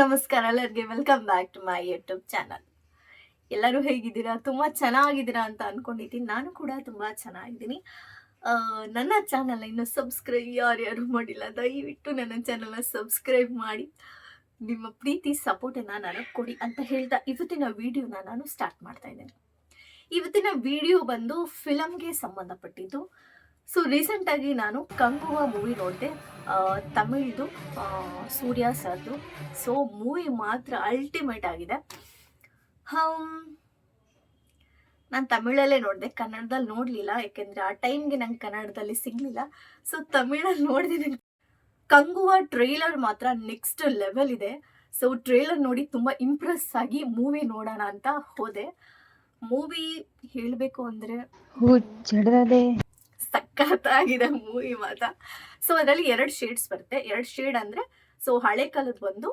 ನಮಸ್ಕಾರ ಎಲ್ಲರಿಗೆ. Welcome back to my YouTube channel ಎಲ್ಲರೂ ಹೇಗಿದ್ದೀರಾ? ತುಂಬ ಚೆನ್ನಾಗಿದ್ದೀರಾ ಅಂತ ಅನ್ಕೊಂಡಿದ್ದೀನಿ. ನಾನು ಕೂಡ ತುಂಬ ಚೆನ್ನಾಗಿದ್ದೀನಿ. ನನ್ನ ಚಾನಲ್ ಇನ್ನು ಸಬ್ಸ್ಕ್ರೈಬ್ ಯಾರ್ಯಾರು ಮಾಡಿಲ್ಲ, ದಯವಿಟ್ಟು ನನ್ನ ಚಾನಲ್ನ ಸಬ್ಸ್ಕ್ರೈಬ್ ಮಾಡಿ. ನಿಮ್ಮ ಪ್ರೀತಿ ಸಪೋರ್ಟನ್ನು ನನಗೆ ಕೊಡಿ ಅಂತ ಹೇಳ್ತಾ ಇವತ್ತಿನ ವಿಡಿಯೋನ ನಾನು ಸ್ಟಾರ್ಟ್ ಮಾಡ್ತಾ ಇದ್ದೇನೆ. ಇವತ್ತಿನ ವಿಡಿಯೋ ಬಂದು ಫಿಲಮ್ಗೆ ಸಂಬಂಧಪಟ್ಟಿದ್ದು ಸೊ ರೀಸೆಂಟಾಗಿ ನಾನು ಕಂಗುವ ಮೂವಿ ನೋಡಿದೆ. ತಮಿಳ್ದು ಸೂರ್ಯ ಸರ್ದು. ಸೊ ಮೂವಿ ಮಾತ್ರ ಅಲ್ಟಿಮೇಟ್ ಆಗಿದೆ. ನಾನು ತಮಿಳಲ್ಲೇ ನೋಡಿದೆ. ಕನ್ನಡದಲ್ಲಿ ನೋಡಲಿಲ್ಲ, ಯಾಕೆಂದರೆ ಆ ಟೈಮ್ಗೆ ನಂಗೆ ಕನ್ನಡದಲ್ಲಿ ಸಿಗಲಿಲ್ಲ. ಸೊ ತಮಿಳಲ್ಲಿ ನೋಡಿದೆ ಕಂಗುವ ಟ್ರೈಲರ್ ಮಾತ್ರ ನೆಕ್ಸ್ಟ್ ಲೆವೆಲ್ ಇದೆ. ಸೊ ಟ್ರೈಲರ್ ನೋಡಿ ತುಂಬ ಇಂಪ್ರೆಸ್ ಆಗಿ ಮೂವಿ ನೋಡೋಣ ಅಂತ ಹೋದೆ. ಮೂವಿ ಹೇಳಬೇಕು ಅಂದರೆ ಸಖತ್ತಾಗಿದೆ ಮೂವಿ ಮಾತ್ರ. ಸೊ ಅದರಲ್ಲಿ ಎರಡು ಶೇಡ್ಸ್ ಬರುತ್ತೆ. ಎರಡು ಶೇಡ್ ಅಂದ್ರೆ ಸೊ ಹಳೆ ಕಾಲದ ಒಂದು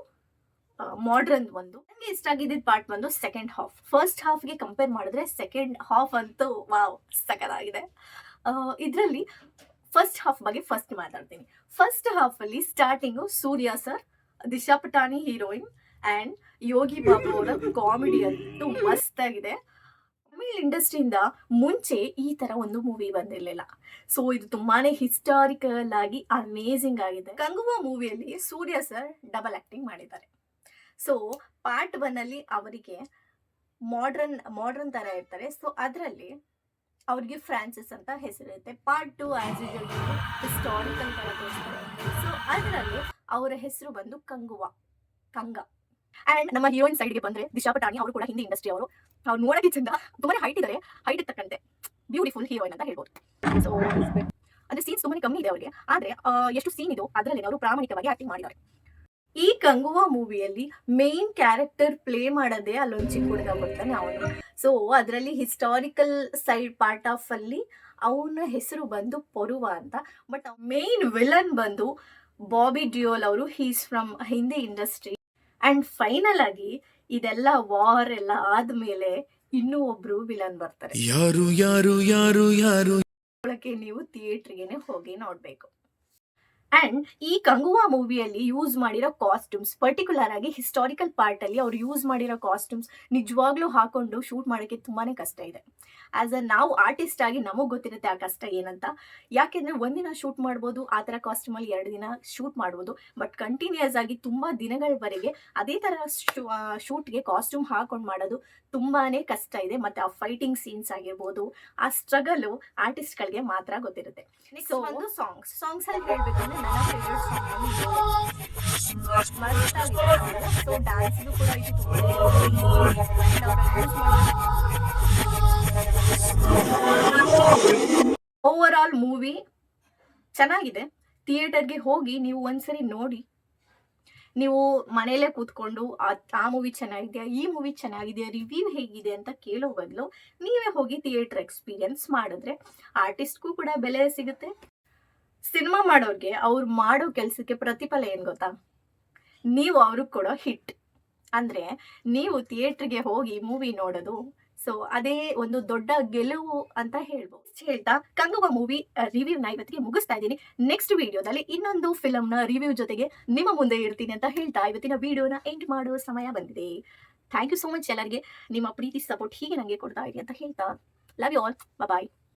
ಮಾಡ್ರನ್ ಒಂದು. ನನಗೆ ಇಷ್ಟ ಆಗಿದ್ದ ಪಾರ್ಟ್ ಬಂದು ಸೆಕೆಂಡ್ ಹಾಫ್ ಫಸ್ಟ್ ಹಾಫ್ಗೆ ಕಂಪೇರ್ ಮಾಡಿದ್ರೆ ಸೆಕೆಂಡ್ ಹಾಫ್ ಅಂತೂ ವಾವ್ ಸಖತ್ತಾಗಿದೆ. ಇದರಲ್ಲಿ ಫಸ್ಟ್ ಹಾಫ್ ಬಗ್ಗೆ ಫಸ್ಟ್ ಮಾತಾಡ್ತೀನಿ. ಫಸ್ಟ್ ಹಾಫ್ ಅಲ್ಲಿ starting Suriya sir Disha Patani heroine and Yogi Babu ಅವರ ಕಾಮಿಡಿ ಅಂತೂ ಮಸ್ತ್ ಆಗಿದೆ ತಮಿಳ್ ಇಂಡಸ್ಟ್ರಿಯಿಂದ ಮುಂಚೆ ಈ ತರ ಒಂದು ಮೂವಿ ಬಂದಿರಲಿಲ್ಲ. ಸೊ ಇದು ತುಂಬಾನೇ ಹಿಸ್ಟಾರಿಕಲ್ ಆಗಿ ಅಮೇಸಿಂಗ್ ಆಗಿದೆ ಕಂಗುವ ಮೂವಿಯಲ್ಲಿ ಸೂರ್ಯ ಸರ್ ಡಬಲ್ ಆಕ್ಟಿಂಗ್ ಮಾಡಿದ್ದಾರೆ. ಸೊ ಪಾರ್ಟ್ ಒನ್ ಅಲ್ಲಿ ಅವರಿಗೆ ಮಾಡ್ರನ್ ಮಾಡ್ರನ್ ತರ ಇರ್ತಾರೆ. ಸೊ ಅದರಲ್ಲಿ ಅವ್ರಿಗೆ ಫ್ರಾನ್ಸಿಸ್ ಅಂತ ಹೆಸರಿರುತ್ತೆ part two as usual historical ತರ ಸೊ ಅದರಲ್ಲಿ ಅವರ ಹೆಸರು ಬಂದು ಕಂಗುವ, ಕಂಗ. ಅಂಡ್ ನಮ್ಮ ಹೀರೋಯಿನ್ ಸೈಡ್ಗೆ ಬಂದ್ರೆ ದಿಶಾ ಪಟಾಣಿ ಅವರು ಕೂಡ ಹಿಂದಿ ಇಂಡಸ್ಟ್ರಿ ಅವರು. ಅವ್ರು ನೋಡಕ್ಕೆ ಚಂದ ತುಂಬಾನೇ ಹೈಟ್ ಇದ್ದಾರೆ. ಹೈಟ್ ತಕ್ಕಂತೆ. ಬ್ಯೂಟಿಫುಲ್ ಹೀರೋಯಿನ್ ಅಂತ ಹೇಳ್ಬೋದು. ಅಂದ್ರೆ ಸೀನ್ಸ್ ತುಂಬಾನೇ ಕಮ್ಮಿ ಇದೆ ಅವರಿಗೆ. ಆದ್ರೆ ಎಷ್ಟು ಸೀನ್ ಇದು ಅದರಲ್ಲಿ ಅವರು ಪ್ರಾಮಾಣಿಕವಾಗಿ ಆಕ್ಟಿಂಗ್ ಮಾಡಿದ್ದಾರೆ. ಈ ಕಂಗುವ ಮೂವಿಯಲ್ಲಿ ಮೇನ್ ಕ್ಯಾರೆಕ್ಟರ್ ಪ್ಲೇ ಮಾಡೋದೇ ಅಲ್ಲೊಂದು ಚಿಕ್ಕ ಹುಡುಗ ಬರ್ತಾನೆ ಅವನು. ಸೊ ಅದರಲ್ಲಿ ಹಿಸ್ಟಾರಿಕಲ್ ಸೈಡ್ ಪಾರ್ಟ್ ಆಫ್ ಅಲ್ಲಿ ಅವನ ಹೆಸರು ಬಂದು ಪೊರುವ ಅಂತ. ಬಟ್ ಮೇನ್ ವಿಲನ್ ಬಂದು ಬಾಬಿ ಡಿಯೋಲ್ ಅವರು he's from Hindi industry and final ಆಗಿ ಇದೆಲ್ಲ ವಾರ್ ಎಲ್ಲ ಆದ್ಮೇಲೆ ಇನ್ನೂ ಒಬ್ರು ವಿಲನ್ ಬರ್ತಾರೆ. ಯಾರು ಯಾರು ಯಾರು ಯಾರು? ಒಳಗೆ ನೀವು ಥಿಯೇಟ್ರಿಗೆನೆ ಹೋಗಿ ನೋಡ್ಬೇಕು. ಅಂಡ್ ಈ ಕಂಗುವಾ ಮೂವಿಯಲ್ಲಿ ಯೂಸ್ ಮಾಡಿರೋ ಕಾಸ್ಟ್ಯೂಮ್ಸ್ ಪರ್ಟಿಕ್ಯುಲರ್ ಆಗಿ ಹಿಸ್ಟಾರಿಕಲ್ ಪಾರ್ಟ್ ಅಲ್ಲಿ ಅವ್ರು ಯೂಸ್ ಮಾಡಿರೋ ಕಾಸ್ಟ್ಯೂಮ್ಸ್ ನಿಜವಾಗ್ಲೂ ಹಾಕೊಂಡು ಶೂಟ್ ಮಾಡೋಕ್ಕೆ ತುಂಬಾನೇ ಕಷ್ಟ ಇದೆ. ಆಸ್ ಅ ನಾವು ಆರ್ಟಿಸ್ಟ್ ಆಗಿ ನಮಗೆ ಗೊತ್ತಿರುತ್ತೆ ಆ ಕಷ್ಟ ಏನಂತ. ಯಾಕೆಂದ್ರೆ ಒಂದಿನ ಶೂಟ್ ಮಾಡ್ಬೋದು ಆ ತರ ಕಾಸ್ಟ್ಯೂಮ್ ಅಲ್ಲಿ ಎರಡು ದಿನ ಶೂಟ್ ಮಾಡ್ಬೋದು ಬಟ್ ಕಂಟಿನ್ಯೂಸ್ ಆಗಿ ತುಂಬಾ ದಿನಗಳವರೆಗೆ ಅದೇ ತರ ಶೂಟ್ಗೆ ಕಾಸ್ಟ್ಯೂಮ್ ಹಾಕೊಂಡು ಮಾಡೋದು ತುಂಬಾನೇ ಕಷ್ಟ ಇದೆ. ಮತ್ತೆ ಆ ಫೈಟಿಂಗ್ ಸೀನ್ಸ್ ಆಗಿರ್ಬೋದು ಆ ಸ್ಟ್ರಗಲ್ ಆರ್ಟಿಸ್ಟ್ಗಳಿಗೆ ಮಾತ್ರ ಗೊತ್ತಿರುತ್ತೆ. ಒಂದು ಸಾಂಗ್ಸ್ ಸಾಂಗ್ಸ್ ಅಲ್ಲಿ ಹೇಳ್ಬೇಕಂದ್ರೆ ಓವರ್ ಆಲ್ ಮೂವಿ ಚೆನ್ನಾಗಿದೆ. ಥಿಯೇಟರ್ಗೆ ಹೋಗಿ ನೀವು ಒಂದ್ಸರಿ ನೋಡಿ. ನೀವು ಮನೆಯಲ್ಲೇ ಕೂತ್ಕೊಂಡು, ಆ ಮೂವಿ ಚೆನ್ನಾಗಿದೆಯಾ, ಈ ಮೂವಿ ಚೆನ್ನಾಗಿದೆಯಾ ರಿವ್ಯೂ ಹೇಗಿದೆ ಅಂತ ಕೇಳೋ ಬದಲು ನೀವೇ ಹೋಗಿ ಥಿಯೇಟರ್ ಎಕ್ಸ್ಪೀರಿಯನ್ಸ್ ಮಾಡಿದ್ರೆ ಆರ್ಟಿಸ್ಟ್ಗೂ ಕೂಡ ಬೆಲೆ ಸಿಗುತ್ತೆ. ಸಿನಿಮಾ ಮಾಡೋರಿಗೆ ಅವ್ರು ಮಾಡೋ ಕೆಲಸಕ್ಕೆ ಪ್ರತಿಫಲ ಏನು ಗೊತ್ತಾ? ನೀವು ಅವ್ರಿಗೆ ಕೊಡೋ ಹಿಟ್. ಅಂದ್ರೆ ನೀವು ಥಿಯೇಟ್ರಿಗೆ ಹೋಗಿ ಮೂವಿ ನೋಡೋದು. ಸೊ ಅದೇ ಒಂದು ದೊಡ್ಡ ಗೆಲುವು ಅಂತ ಹೇಳ್ಬೋದು. ಹೇಳ್ತಾ, ಕಂಗುವ ಮೂವಿ ರಿವ್ಯೂನ ಇವತ್ತಿಗೆ ಮುಗಿಸ್ತಾ ಇದ್ದೀನಿ. ನೆಕ್ಸ್ಟ್ ವಿಡಿಯೋದಲ್ಲಿ ಇನ್ನೊಂದು ಫಿಲಮ್ನ ರಿವ್ಯೂ ಜೊತೆಗೆ ನಿಮ್ಮ ಮುಂದೆ ಇರ್ತೀನಿ ಅಂತ ಹೇಳ್ತಾ ಇವತ್ತಿನ ವಿಡಿಯೋನ ಎಂಡ್ ಮಾಡೋ ಸಮಯ ಬಂದಿದೆ. ಥ್ಯಾಂಕ್ ಯು ಸೋ ಮಚ್ ಎಲ್ಲರಿಗೆ. ನಿಮ್ಮ ಪ್ರೀತಿ ಸಪೋರ್ಟ್ ಹೀಗೆ ನನಗೆ ಕೊಡ್ತಾ ಇರಿ ಅಂತ ಹೇಳ್ತಾ. Love you all bye